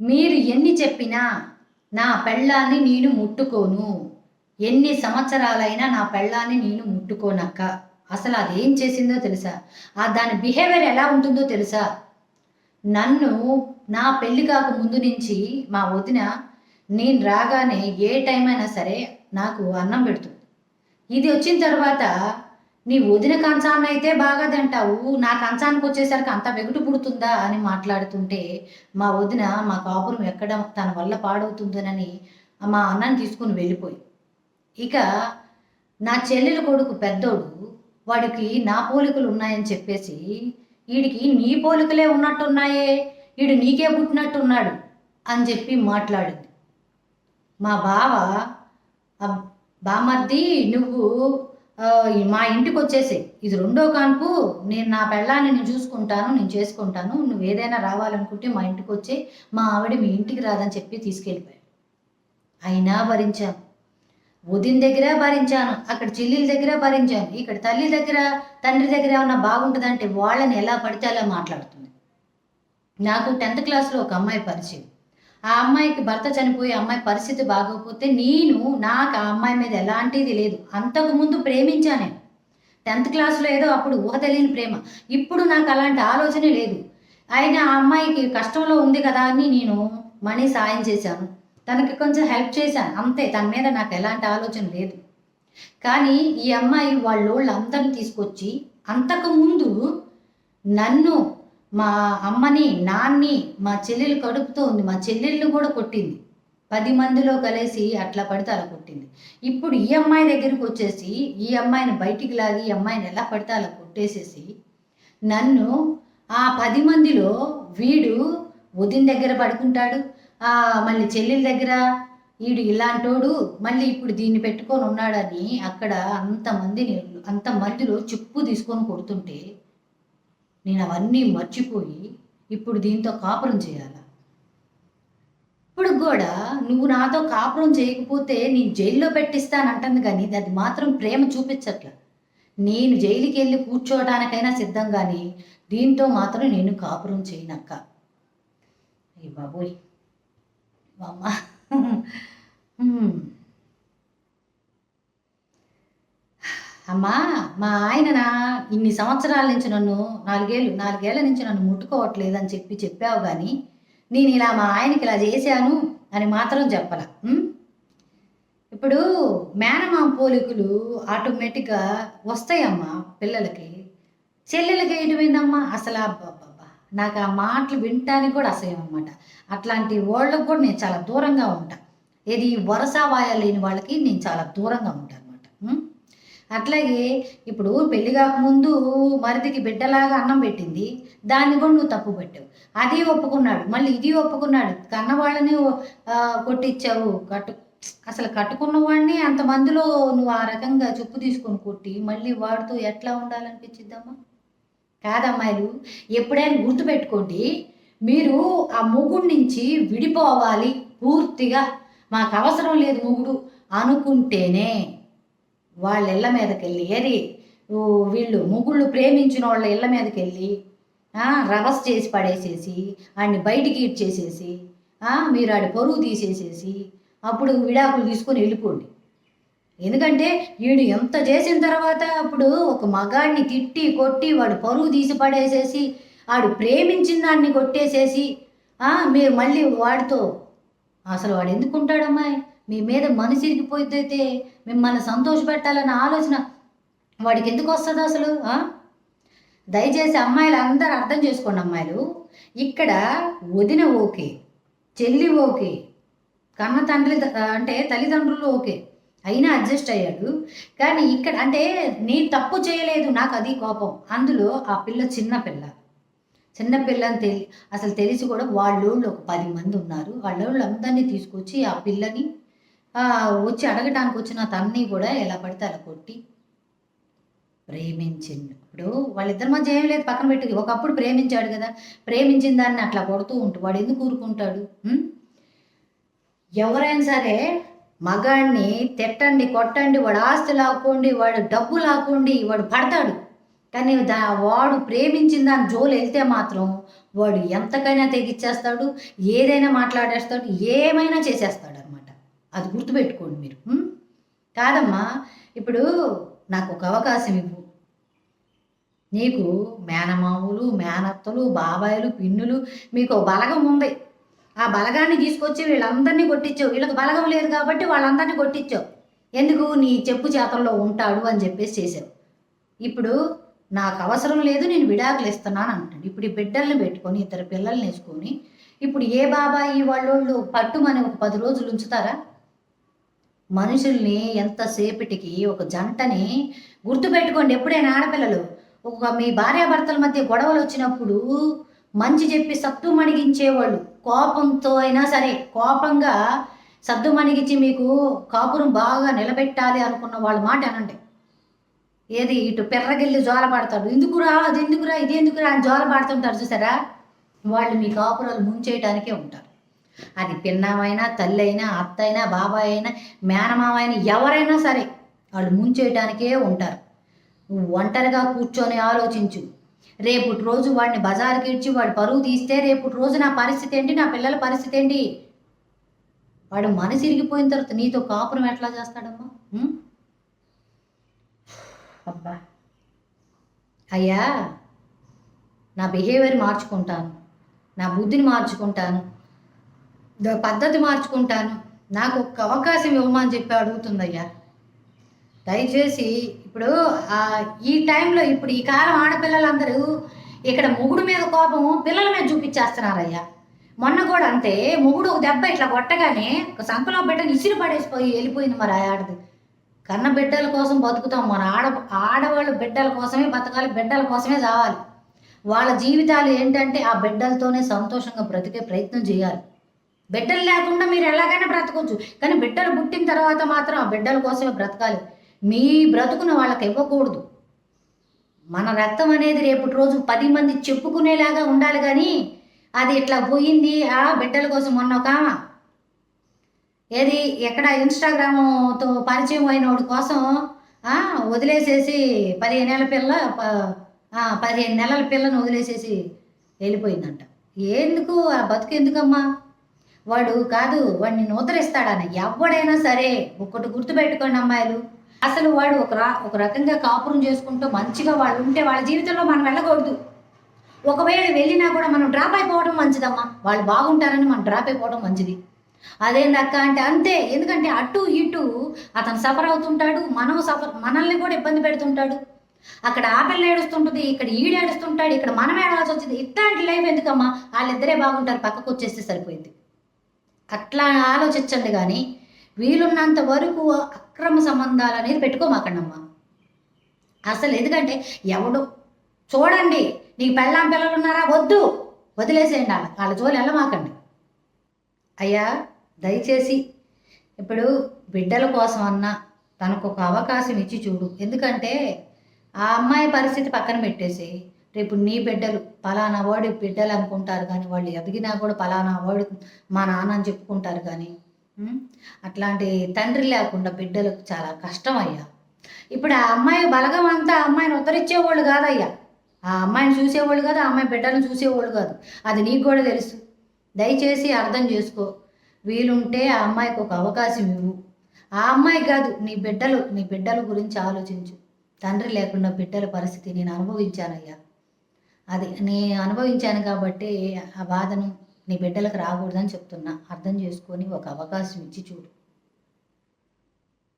మీరు ఎన్ని చెప్పినా నా పెళ్ళాన్ని నేను ముట్టుకోను. ఎన్ని సంవత్సరాలైనా నా పెళ్ళాన్ని నేను ముట్టుకోనక్క. అసలు అదేం చేసిందో తెలుసా? ఆ దాని బిహేవియర్ ఎలా ఉంటుందో తెలుసా? నన్ను నా పెళ్ళి కాక ముందు నుంచి మా వదిన నేను రాగానే ఏ టైం అయినా సరే నాకు అన్నం పెడుతుంది. ఇది వచ్చిన తర్వాత నీ వదిన కంచాన్ని అయితే బాగా నా కంచానికి వచ్చేసరికి అంత వెగుటు పుడుతుందా అని మాట్లాడుతుంటే మా వదిన మా కాపురం ఎక్కడ తన వల్ల పాడవుతుందోనని మా అన్నని తీసుకుని వెళ్ళిపోయి. ఇక నా చెల్లెల కొడుకు పెద్దోడు వాడికి నా పోలికలు ఉన్నాయని చెప్పేసి వీడికి నీ పోలికలే ఉన్నట్టున్నాయే వీడు నీకే పుట్టినట్టున్నాడు అని చెప్పి మాట్లాడింది. మా బావ బామర్ది నువ్వు మా ఇంటికి వచ్చేసే ఇది రెండో కాన్పు. నేను నా పెళ్ళాన్ని నేను చూసుకుంటాను నేను చేసుకుంటాను. నువ్వు ఏదైనా రావాలనుకుంటే మా ఇంటికి వచ్చే మా ఆవిడ మీ ఇంటికి రాదని చెప్పి తీసుకెళ్ళిపోయాడు. అయినా భరించాను. వదిన దగ్గర భరించాను. అక్కడ చెల్లెల దగ్గర భరించాను. ఇక్కడ తల్లి దగ్గర తండ్రి దగ్గర ఏమన్నా బాగుంటుందంటే వాళ్ళని ఎలా పడితే అలా మాట్లాడుతుంది. నాకు టెన్త్ క్లాస్లో ఒక అమ్మాయి పరిచయం. ఆ అమ్మాయికి భర్త చనిపోయి అమ్మాయి పరిస్థితి బాగోకపోతే నేను నాకు ఆ అమ్మాయి మీద ఎలాంటిది లేదు. అంతకుముందు ప్రేమించాను నేను. టెన్త్ క్లాస్లో ఏదో అప్పుడు ఊహ తెలియని ప్రేమ. ఇప్పుడు నాకు అలాంటి ఆలోచనే లేదు. అయినా ఆ అమ్మాయికి కష్టంలో ఉంది కదా అని నేను మనీ సాయం చేశాను. తనకి కొంచెం హెల్ప్ చేశాను. అంతే తన మీద నాకు ఎలాంటి ఆలోచన లేదు. కానీ ఈ అమ్మాయి వాళ్ళోళ్ళు అందరిని తీసుకొచ్చి అంతకుముందు నన్ను మా అమ్మని నాన్ని మా చెల్లెలు కడుపుతూ ఉంది. మా చెల్లెళ్ళు కూడా కొట్టింది. పది మందిలో కలిసి అట్లా పడితే అలా కొట్టింది. ఇప్పుడు ఈ అమ్మాయి దగ్గరికి వచ్చేసి ఈ అమ్మాయిని బయటికి లాగి ఈ అమ్మాయిని ఎలా పడితే అలా కొట్టేసేసి నన్ను ఆ పది మందిలో వీడు వదిన దగ్గర పడుకుంటాడు. ఆ మళ్ళీ చెల్లెల దగ్గర వీడు ఇలాంటోడు మళ్ళీ ఇప్పుడు దీన్ని పెట్టుకొని ఉన్నాడని అక్కడ అంతమందిని అంతమందిలో చెప్పు తీసుకొని కొడుతుంటే నేను అవన్నీ మర్చిపోయి ఇప్పుడు దీంతో కాపురం చేయాలా? ఇప్పుడు కూడా నువ్వు నాతో కాపురం చేయకపోతే నేను జైల్లో పెట్టిస్తానంటుంది కానీ అది మాత్రం ప్రేమ చూపించట్ల. నేను జైలుకి వెళ్ళి కూర్చోవడానికైనా సిద్ధం కానీ దీంతో మాత్రం నేను కాపురం చేయనక్క. అయ్య బాబోయ్. అమ్మ అమ్మా మా ఆయననా? ఇన్ని సంవత్సరాల నుంచి నన్ను నాలుగేళ్ళు నాలుగేళ్ళ నుంచి నన్ను ముట్టుకోవట్లేదు అని చెప్పి చెప్పావు కానీ నేను ఇలా మా ఆయనకి ఇలా చేశాను అని మాత్రం చెప్పాల ఇప్పుడు మేనమామ పోలికలు ఆటోమేటిక్గా వస్తాయమ్మా పిల్లలకి. చెల్లెలకి వేయటమేందమ్మా అసలు అబ్బాబ్బా నాకు ఆ మాటలు వినటానికి కూడా అసహ్యం అనమాట అట్లాంటి వాళ్ళకు కూడా నేను చాలా దూరంగా ఉంటా. ఏది వరుస వాయాలు లేని వాళ్ళకి నేను చాలా దూరంగా ఉంటాను అనమాట అట్లాగే ఇప్పుడు పెళ్ళి కాకముందు మరిదికి బిడ్డలాగా అన్నం పెట్టింది దాన్ని కూడా నువ్వు తప్పు పెట్టావు. అది ఒప్పుకున్నాడు మళ్ళీ ఇది ఒప్పుకున్నాడు. కన్నవాళ్ళని కొట్టించావు కట్టు అసలు కట్టుకున్న వాడిని అంతమందిలో నువ్వు ఆ రకంగా చెప్పు తీసుకొని కొట్టి మళ్ళీ వాడితో ఎట్లా ఉండాలనిపించిద్దమ్మా? కాదమ్మాయిలు ఎప్పుడైనా గుర్తుపెట్టుకోండి మీరు ఆ మొగుడు నుంచి విడిపోవాలి పూర్తిగా. మాకు అవసరం లేదు మొగుడు అనుకుంటేనే. వాళ్ళ ఇళ్ళ మీదకి వెళ్ళి ఏది వీళ్ళు ముగ్గుళ్ళు ప్రేమించిన వాళ్ళ ఇళ్ళ మీదకెళ్ళి రవస్ చేసి పడేసేసి ఆడిని బయటికి ఇచ్చేసేసి మీరు ఆడి పరువు తీసేసేసి అప్పుడు విడాకులు తీసుకొని వెళ్ళిపోండి. ఎందుకంటే వీడు ఎంత చేసిన తర్వాత అప్పుడు ఒక మగాడిని తిట్టి కొట్టి వాడు పరువు తీసి పడేసేసి ఆడు ప్రేమించిన దాన్ని కొట్టేసేసి మీరు మళ్ళీ వాడితో అసలు వాడు ఎందుకుంటాడమ్మాయి మీ మీద మనసు ఇరిగిపోయితే మిమ్మల్ని సంతోషపెట్టాలన్న ఆలోచన వాడికి ఎందుకు వస్తుంది అసలు దయచేసి అమ్మాయిలు అందరూ అర్థం చేసుకోండి అమ్మాయిలు. ఇక్కడ వదిన ఓకే చెల్లి ఓకే కన్న తండ్రి అంటే తల్లిదండ్రులు ఓకే అయినా అడ్జస్ట్ అయ్యాడు. కానీ ఇక్కడ అంటే నేను తప్పు చేయలేదు నాకు అది కోపం. అందులో ఆ పిల్ల చిన్న పిల్ల. చిన్న తెలి అసలు తెలిసి కూడా వాళ్ళోళ్ళు ఒక పది మంది ఉన్నారు. వాళ్ళోళ్ళు అందరినీ తీసుకొచ్చి ఆ పిల్లని వచ్చి అడగటానికి వచ్చిన తన్ని కూడా ఎలా పడితే అలా కొట్టి ప్రేమించిండు. ఇప్పుడు వాళ్ళిద్దరి మధ్య ఏం లేదు పక్కన పెట్టి. ఒకప్పుడు ప్రేమించాడు కదా ప్రేమించిన దాన్ని అట్లా కొడుతూ ఉంటు. వాడు ఎందుకు ఊరుకుంటాడు? ఎవరైనా సరే మగాడిని తిట్టండి కొట్టండి వాడు ఆస్తి లాక్కోండి వాడు డబ్బు లాక్కోండి వాడు పడతాడు. కానీ దా వాడు ప్రేమించిన దాని జోలు వెళ్తే మాత్రం వాడు ఎంతకైనా తెగిచ్చేస్తాడు ఏదైనా మాట్లాడేస్తాడు ఏమైనా చేసేస్తాడు. అది గుర్తుపెట్టుకోండి మీరు. కాదమ్మా ఇప్పుడు నాకు ఒక అవకాశం ఇవ్వు. నీకు మేనమావులు మేనత్తలు బాబాయిలు పిన్నులు మీకు బలగం ఉంది. ఆ బలగాన్ని తీసుకొచ్చి వీళ్ళందరినీ కొట్టించావు. వీళ్ళకి బలగం లేదు కాబట్టి వాళ్ళందరినీ కొట్టించావు. ఎందుకు? నీ చెప్పు చేతల్లో ఉంటాడు అని చెప్పేసి చేసావు ఇప్పుడు నాకు అవసరం లేదు నేను విడాకులు ఇస్తున్నాను అంటాడు. ఇప్పుడు ఈ బిడ్డల్ని పెట్టుకొని ఇద్దరు పిల్లల్ని వేసుకొని ఇప్పుడు ఏ బాబాయి వాళ్ళోళ్ళు పట్టుమని ఒక పది రోజులు ఉంచుతారా? మనుషుల్ని ఎంతసేపటికి ఒక జంటని గుర్తుపెట్టుకోండి ఎప్పుడైనా ఆడపిల్లలు. ఒక మీ భార్యాభర్తల మధ్య గొడవలు వచ్చినప్పుడు మంచి చెప్పి సత్తు మణిగించేవాళ్ళు. కోపంతో అయినా సరే కోపంగా సద్దు మణిగించి మీకు కాపురం బాగా నిలబెట్టాలి అనుకున్న వాళ్ళ మాట అనండి. ఏది ఇటు పెర్రగిల్లి జోలపాడతాడు ఎందుకురా? అది ఎందుకురా? ఇది ఎందుకురా? అని జోలపాడుతుంటారు చూసారా? వాళ్ళు మీ కాపురాలు ముంచేయటానికే ఉంటారు. అది పిన్నమైనా తల్లి అయినా అత్త అయినా బాబాయ్ అయినా మేనమామ అయినా ఎవరైనా సరే వాళ్ళు ముంచేయటానికే ఉంటారు. నువ్వు ఒంటరిగా కూర్చొని ఆలోచించు. రేపు రోజు వాడిని బజార్కి ఇచ్చి వాడు పరువు తీస్తే రేపు రోజు నా పరిస్థితి ఏంటి నా పిల్లల పరిస్థితి ఏంటి? వాడు మనసు ఇరిగిపోయిన తర్వాత నీతో కాపురం ఎట్లా చేస్తాడమ్మా? అబ్బా. అయ్యా నా బిహేవియర్ మార్చుకుంటాను. నా బుద్ధిని మార్చుకుంటాను. పద్ధతి మార్చుకుంటాను. నాకు ఒక్క అవకాశం ఇవ్వమని చెప్పి అడుగుతుందయ్యా. దయచేసి ఇప్పుడు ఈ టైంలో ఇప్పుడు ఈ కాలం ఆడపిల్లలందరూ ఇక్కడ మొగుడు మీద కోపం పిల్లల మీద చూపించేస్తున్నారయ్యా. మొన్న కూడా అంతే మొగుడు ఒక దెబ్బ ఇట్లా కొట్టగానే ఒక సంకలో బిడ్డను ఇసిరి పడేసిపోయి వెళ్ళిపోయింది మరి ఆడది కన్న బిడ్డల కోసం బతుకుతాం మన ఆడ ఆడవాళ్ళు బిడ్డల కోసమే బతకాలి బిడ్డల కోసమే చావాలి. వాళ్ళ జీవితాలు ఏంటంటే ఆ బిడ్డలతోనే సంతోషంగా బ్రతికే ప్రయత్నం చేయాలి. బిడ్డలు లేకుండా మీరు ఎలాగైనా బ్రతకొచ్చు. కానీ బిడ్డలు పుట్టిన తర్వాత మాత్రం ఆ బిడ్డల కోసమే బ్రతకాలి. మీ బ్రతుకును వాళ్ళకి ఇవ్వకూడదు. మన రక్తం అనేది రేపటి రోజు పది మంది చెప్పుకునేలాగా ఉండాలి కానీ అది ఇట్లా పోయింది ఆ బిడ్డల కోసం మొన్న ఒక ఏది ఎక్కడ ఇన్స్టాగ్రామ్తో పరిచయం అయిన వాడి కోసం వదిలేసేసి పదిహేను నెలల పిల్ల ప- పదిహేను నెలల పిల్లను వదిలేసేసి వెళ్ళిపోయిందంట. ఎందుకు? ఆ బతుకు ఎందుకమ్మా? వాడు కాదు వాడిని నూతరిస్తాడని ఎవడైనా సరే ఒక్కటి గుర్తుపెట్టుకోండి అమ్మాయిలు. అసలు వాడు ఒక రా ఒక రకంగా కాపురం చేసుకుంటూ మంచిగా వాళ్ళు ఉంటే వాళ్ళ జీవితంలో మనం వెళ్ళకూడదు. ఒకవేళ వెళ్ళినా కూడా మనం డ్రాప్ అయిపోవడం మంచిదమ్మా. వాళ్ళు బాగుంటారని మనం డ్రాప్ అయిపోవడం మంచిది. అదేందక్క అంటే అంతే. ఎందుకంటే అటు ఇటు అతను సఫర్ అవుతుంటాడు మనం సఫర్ మనల్ని కూడా ఇబ్బంది పెడుతుంటాడు. అక్కడ ఆ ఏడుస్తుంటుంది ఇక్కడ ఈడు ఏడుస్తుంటాడు ఇక్కడ మనం ఏడాల్సి వచ్చింది. ఇట్లాంటి లైఫ్ ఎందుకమ్మా? వాళ్ళిద్దరే బాగుంటారు పక్కకు వచ్చేస్తే సరిపోయింది. అట్లా ఆలోచించండి కానీ వీలున్నంత వరకు అక్రమ సంబంధాలు అనేది పెట్టుకోమాకండమ్మా. అసలు ఎందుకంటే ఎవడు చూడండి నీకు పెళ్ళాం పిల్లలు ఉన్నారా? వద్దు. వదిలేసేయండి వాళ్ళ వాళ్ళ జోలు వెళ్ళమాకండి. అయ్యా దయచేసి ఇప్పుడు బిడ్డల కోసం అన్నా తనకు ఒక అవకాశం ఇచ్చి చూడు. ఎందుకంటే ఆ అమ్మాయి పరిస్థితి పక్కన పెట్టేసి రేపు నీ బిడ్డలు పలానా వాడి బిడ్డలు అనుకుంటారు కానీ వాళ్ళు ఎదిగినా కూడా పలానా వాడు మా నాన్న అని చెప్పుకుంటారు కానీ అట్లాంటి తండ్రి లేకుండా బిడ్డలకు చాలా కష్టం అయ్యా. ఇప్పుడు ఆ అమ్మాయి బలగం అంతా అమ్మాయిని ఉత్తరించేవాళ్ళు కాదయ్యా. ఆ అమ్మాయిని చూసేవాళ్ళు కాదు ఆ అమ్మాయి బిడ్డలను చూసేవాళ్ళు కాదు. అది నీకు కూడా తెలుసు. దయచేసి అర్థం చేసుకో. వీలుంటే ఆ అమ్మాయికి ఒక అవకాశం ఇవ్వు. ఆ అమ్మాయి కాదు నీ బిడ్డలు నీ బిడ్డల గురించి ఆలోచించు. తండ్రి లేకుండా బిడ్డల పరిస్థితి నేను అనుభవించానయ్యా. అది నేను అనుభవించాను కాబట్టి ఆ బాధను నీ బిడ్డలకు రాకూడదని చెప్తున్నా. అర్థం చేసుకొని ఒక అవకాశం ఇచ్చి చూడు.